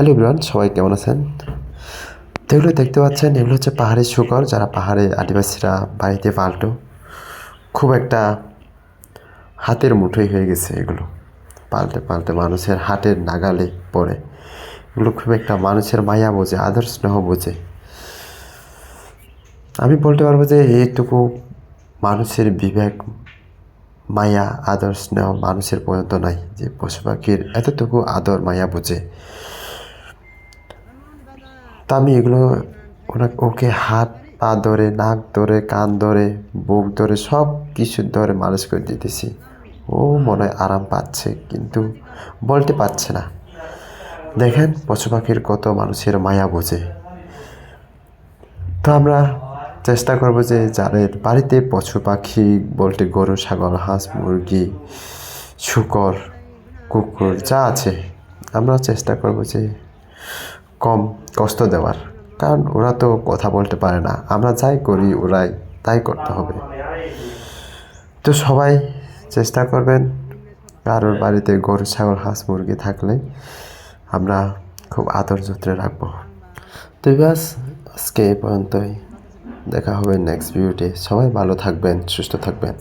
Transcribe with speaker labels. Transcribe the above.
Speaker 1: Hello everyone, সবাই কেমন আছেন? তো এগুলো দেখতে পাচ্ছেন, এগুলো হচ্ছে পাহাড়ি শুকর যারা পাহাড়ে আদিবাসীরা বাড়িতে পাল্টো খুব একটা হাতের মুঠোই হয়ে গেছে এগুলো। পাল্টে পাল্টে মানুষের হাটের নাগালে পড়ে। এগুলো খুব একটা মানুষের মায়া বোঝে, আদর স্নেহ বোঝে। আমি বলতে পারব যে এইটুকু মানুষের বিবেক, মায়া, আদর, স্নেহ মানুষের পর্যন্ত নাই, যে পশু পাখির এতটুকু আদর, মায়া বোঝে। তা আমি এগুলো ওরা ওকে হাত, পা ধরে, নাক ধরে, কান ধরে, বুক ধরে, সব কিছু ধরে মানুষ করে দিতেছি। ও মনে হয় আরাম পাচ্ছে, কিন্তু বলতে পারছে না। দেখেন পশু পাখির কত মানুষের মায়া বোঝে। তো আমরা চেষ্টা করব যে যাদের বাড়িতে পশু পাখি, বলতে গরু, ছাগল, হাঁস, মুরগি, শুকর, কুকুর যা আছে, আমরা চেষ্টা করব যে কম কষ্ট দেওয়ার। কারণ ওরা তো কথা বলতে পারে না। আমরা যাই করি, ওরাই তাই করতে হবে। তো সবাই চেষ্টা করবেন কারোর বাড়িতে গরু, ছাগল, হাঁস, মুরগি থাকলে আমরা খুব আদর যত্নে রাখব। তো ব্যাস, আজকে এই পর্যন্তই। দেখা হবে নেক্সট ভিডিওতে সবাই ভালো থাকবেন, সুস্থ থাকবেন।